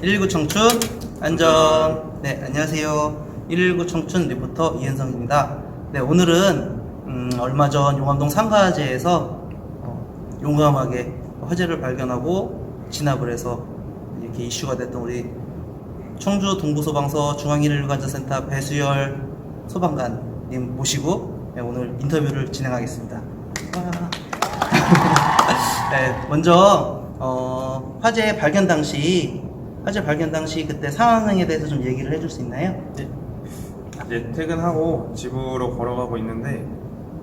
119 청춘 안전. 네, 안녕하세요. 119 청춘 리포터 이현성입니다. 네, 오늘은 음, 얼마 전 용암동 상가제에서 어, 용감하게 화재를 발견하고 진압을 해서 이렇게 이슈가 됐던 우리 청주 동부소방서 중앙119관저센터 배수열 소방관님 모시고 네, 오늘 인터뷰를 진행하겠습니다. 와. 네, 먼저 어, 화재 발견 당시 화재 발견 당시 그때 상황에 대해서 좀 얘기를 해줄 수 있나요? 이제 퇴근하고 집으로 걸어가고 있는데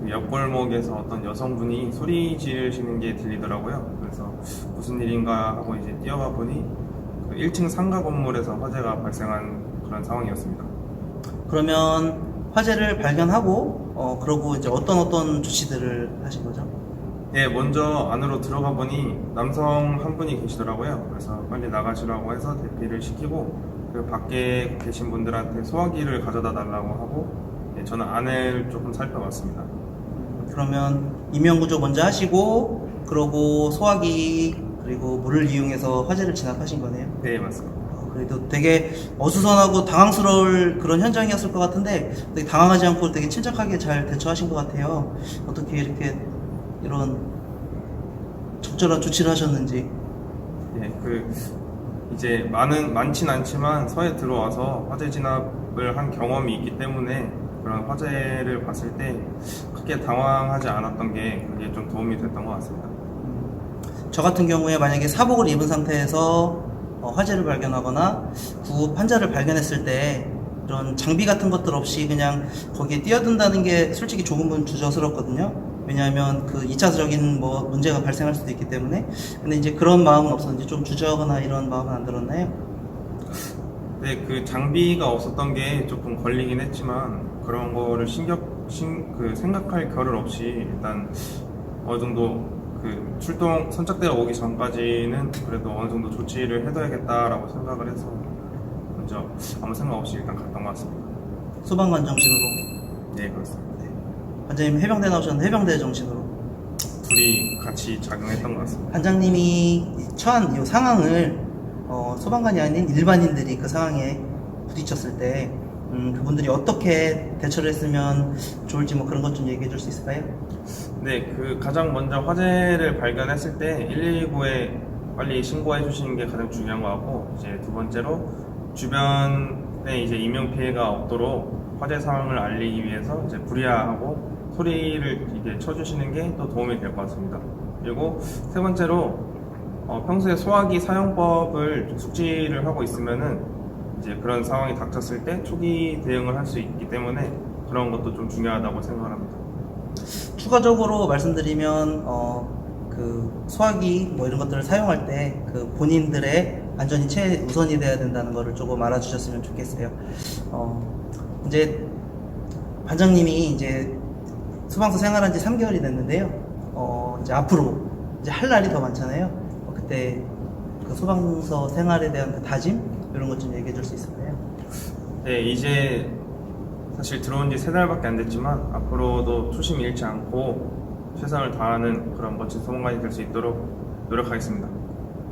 그 옆골목에서 어떤 여성분이 소리 지르시는 게 들리더라고요. 그래서 무슨 일인가 하고 이제 뛰어가 보니 그 1층 상가 건물에서 화재가 발생한 그런 상황이었습니다. 그러면 화재를 발견하고 어, 그러고 이제 어떤 어떤 조치들을 하신 거죠? 예, 먼저 안으로 들어가 보니 남성 한 분이 계시더라고요. 그래서 빨리 나가시라고 해서 대피를 시키고 그 밖에 계신 분들한테 소화기를 가져다 달라고 하고 예, 저는 안을 조금 살펴봤습니다. 음, 그러면 인명구조 먼저 하시고 그러고 소화기 그리고 물을 이용해서 화재를 진압하신 거네요. 네, 맞습니다. 어, 그래도 되게 어수선하고 당황스러울 그런 현장이었을 것 같은데 되게 당황하지 않고 되게 침착하게 잘 대처하신 것 같아요. 어떻게 이렇게 이런 적절한 조치를 하셨는지. 예, 그 이제 많은 많진 않지만 서해 들어와서 화재 진압을 한 경험이 있기 때문에 그런 화재를 봤을 때 크게 당황하지 않았던 게 그게 좀 도움이 됐던 것 같습니다. 저 같은 경우에 만약에 사복을 입은 상태에서 어, 화재를 발견하거나 구급 환자를 발견했을 때 이런 장비 같은 것들 없이 그냥 거기에 뛰어든다는 게 솔직히 조금은 주저스럽거든요. 왜냐하면 그 2차적인 뭐 문제가 발생할 수도 있기 때문에. 근데 이제 그런 마음은 없었는지 좀 주저하거나 이런 마음은 안 들었나요? 근데 그 장비가 없었던 게 조금 걸리긴 했지만 그런 거를 신경 신, 그 생각할 겨를 없이 일단 어느 정도 그 출동 선착대가 오기 전까지는 그래도 어느 정도 조치를 해둬야겠다라고 생각을 해서 먼저 아무 생각 없이 일단 갔던 것 같습니다. 소방관 정신으로. 네 그렇습니다. 관장님 해병대 나오셨는데 해병대 정신으로. 둘이 같이 작용했던 것 같습니다. 관장님이 처한 이 상황을 어, 소방관이 아닌 일반인들이 그 상황에 부딪혔을 때 음, 그분들이 어떻게 대처를 했으면 좋을지 뭐 그런 것 좀 얘기해 줄 수 있을까요? 네, 그 가장 먼저 화재를 발견했을 때 119에 빨리 신고해 주시는 게 가장 중요한 것 같고 이제 두 번째로 주변 에 이제 인명 피해가 없도록 화재 상황을 알리기 위해서 이제 불이야하고 소리를 이게 쳐주시는 게 또 도움이 될 것 같습니다. 그리고 세 번째로 어, 평소에 소화기 사용법을 좀 숙지를 하고 있으면은 이제 그런 상황이 닥쳤을 때 초기 대응을 할 수 있기 때문에 그런 것도 좀 중요하다고 생각합니다. 추가적으로 말씀드리면 어, 그 소화기 뭐 이런 것들을 사용할 때 그 본인들의 안전이 최우선이 돼야 된다는 거를 조금 알아주셨으면 좋겠어요. 어, 이제 반장님이 이제 소방서 생활한 지 3개월이 됐는데요. 어, 이제 앞으로 이제 할 날이 더 많잖아요. 어, 그때 그 소방서 생활에 대한 그 다짐 이런 것 좀 얘기해 줄 수 있을까요? 네, 이제 사실 들어온 지 세 달밖에 안 됐지만 앞으로도 초심 잃지 않고 최선을 다하는 그런 멋진 소방관이 될 수 있도록 노력하겠습니다.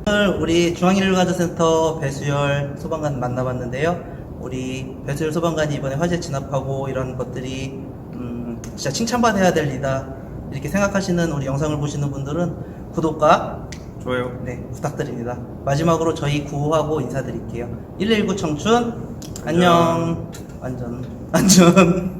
오늘 우리 중앙일가드센터 배수열 소방관 만나봤는데요. 우리 배수열 소방관이 이번에 화재 진압하고 이런 것들이 음, 진짜 칭찬받아야 될 일이다 이렇게 생각하시는 우리 영상을 보시는 분들은 구독과 좋아요. 네 부탁드립니다. 마지막으로 저희 구호하고 인사드릴게요. 119 청춘 안녕 안전 안전